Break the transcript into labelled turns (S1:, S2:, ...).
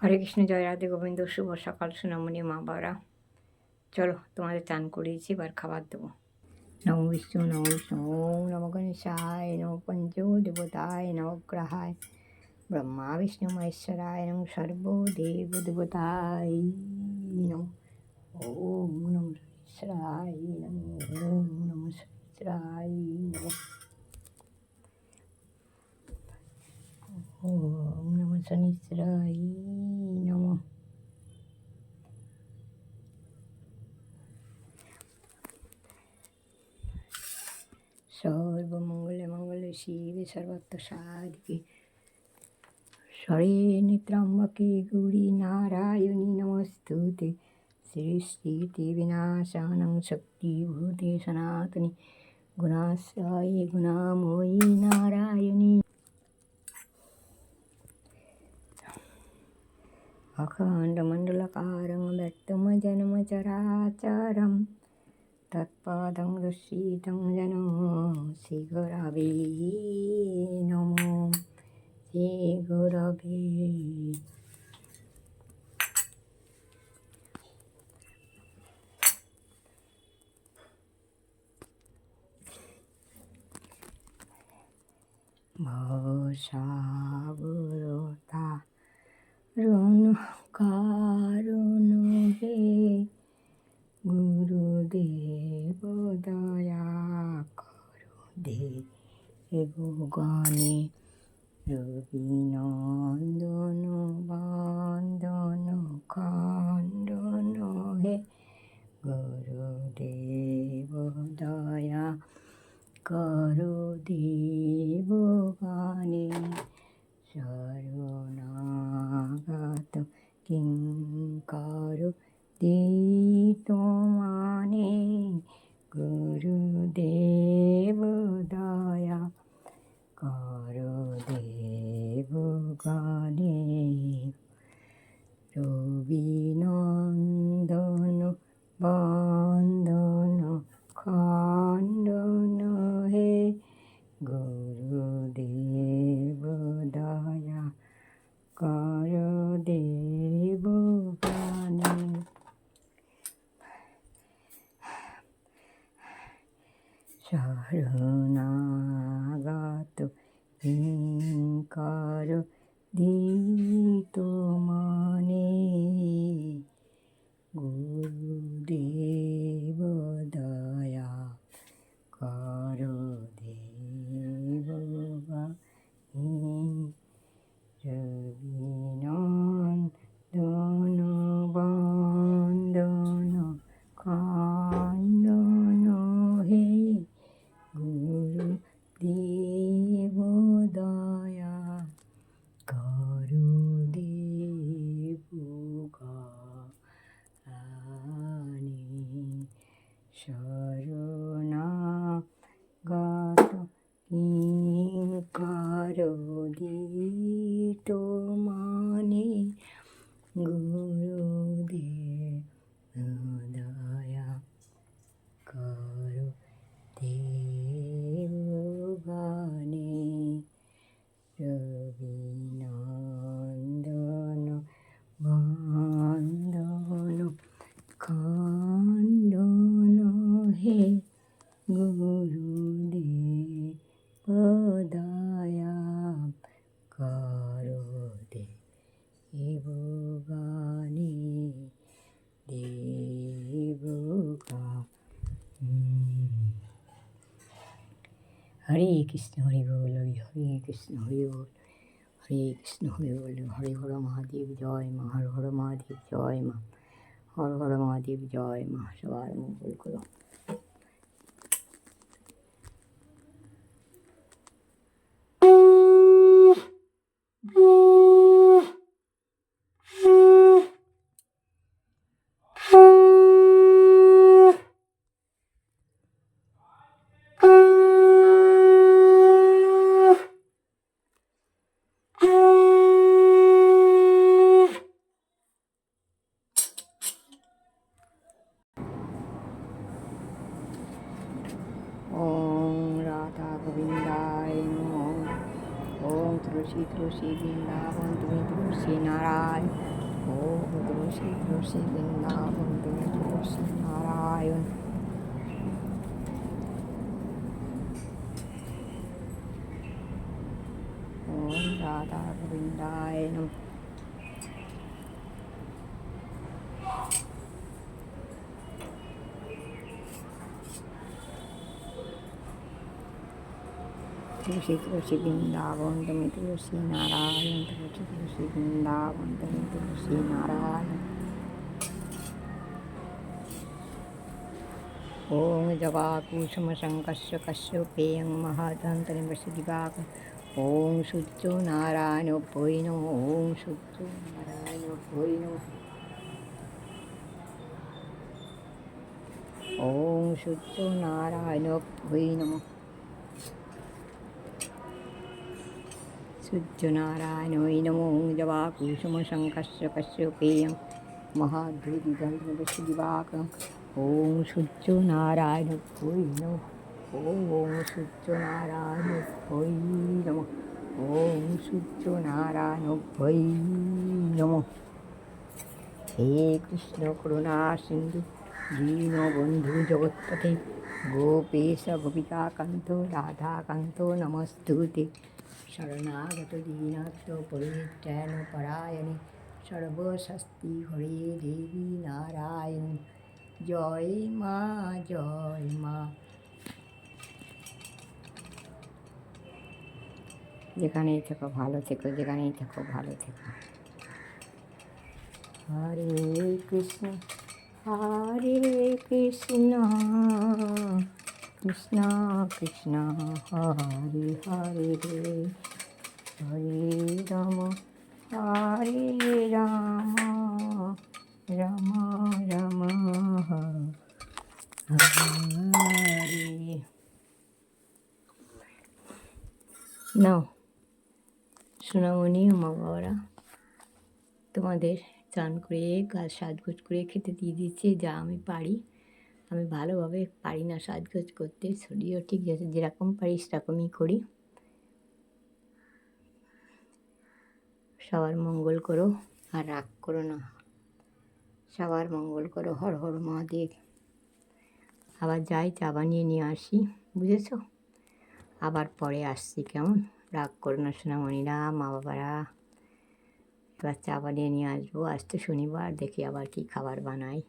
S1: হরে কৃষ্ণ জয় রাধে গোবিন্দ শুভ সকাল সোনামণি মা বাবারা চলো তোমাদের চান করিয়েছি এবার খাবার দেবো নম বিষ্ণু নম বিষ্ণু নম গণেশায় নম পঞ্চ দেবতায় নবগ্রহায় ব্রহ্মা বিষ্ণু মহেশ্বরায় নম সর্বদেব দেবতায় নম ওম নম সরায় নম ওম নম সরায় নম ওম নম শনিশ্রায় ভবে সর্বত্রসারিকে শরেণী ত্রম্বকে গৌরী নারায়ণী নমস্তুতে সৃষ্টিতে বিনাশানং শক্তিভূতে সনাতনী গুণাশ্রয়ে গুণাময়ী নারায়ণী अखण्डमण्डलकारं व्यक्तं তৎপদং দর্শিতং যেন শ্রীগরবে নম শ্রী গৌরবে ভবসা নন্দন বন্দন খণ্ডন হে গুরুদেব দয়া করো দেব গানে শরণাগত কিং করো তে তোমা করে নন্দন বন্দন খণ্ডন হে গুরুদেব দয়া কর দেব প্রাণে শরণাগত কর দিত মানে গুরুদেব রোদী কৃষ্ণ হরি বল হরি হরে কৃষ্ণ হরি বল হরে কৃষ্ণ হরি বল হরে হর মহাদেব জয় মা হর হর মহাদেব জয় মা হর হর মহাদেব জয় মা সবার মঙ্গল করো તુલસી તુલસી વૃંદાવન તુમે તુલસી નારાયણ ઓમ તુલસી તુલસી વૃંદાવન તુમે તુલસી નારાયણ ઓમ રાધા ગોવિંદાય નમઃ तुलसी तुलसी वृंदावन तुम्हें तुलसी नारायण तुलसी तुलसी वृंदावन तुम्हें तुलसी नारायण ओम जवाकुसुम शंकस्य कश्यपेयं महाधंतरे वसदिवाक ओम शुद्धो नारायण भोई नो ओम शुद्धो नारायण भोई नो ओम शुद्धो नारायण भोई नमः सूर्यनारायणोय नमो जवाकुसुमशङ्कस्य कश्यपेयं महाद्युतिगल्पदिवाकरम् ॐ सूर्यनारायणोय नमः ॐ सूर्यनारायणोय नमः ॐ सूर्यनारायणोय नमः হে কৃষ্ণ করুণা সিন্ধু দীন বন্ধু জগৎপথে গোপেশ গোপিকাকান্ত রাধাকান্ত নমস্তুতে পরিত্রাণ परायणे সর্বশস্তি হরে দেবী নারায়ণ জয় মা জয় মা যেখানেই থেকো ভালো থেকো যেখানেই থেকো ভালো থেকো হরে কৃষ্ণ হরে কৃষ্ণ কৃষ্ণ কৃষ্ণ হরে হরে রে হরে রাম হরে রাম রাম রাম হরে নাও সোনামণি মা বাবারা তোমাদের চান করে কাজ সাজগোজ করে খেতে দিয়ে দিচ্ছে যা আমি পারি আমি ভালোভাবে পারি না সাজগোজ করতে শরীরও ঠিক আছে যেরকম পারি সেরকমই করি সবার মঙ্গল করো আর রাগ করো না সবার মঙ্গল করো হর হর মহাদেব আবার যাই চা বানিয়ে নিয়ে আসি বুঝেছো আবার পরে আসছি কেমন রাগ করো না সোনামণিরা মা বাবারা এবার চা বানিয়ে নিয়ে আসবো আজ তো শনিবার দেখি আবার কি খাবার বানাই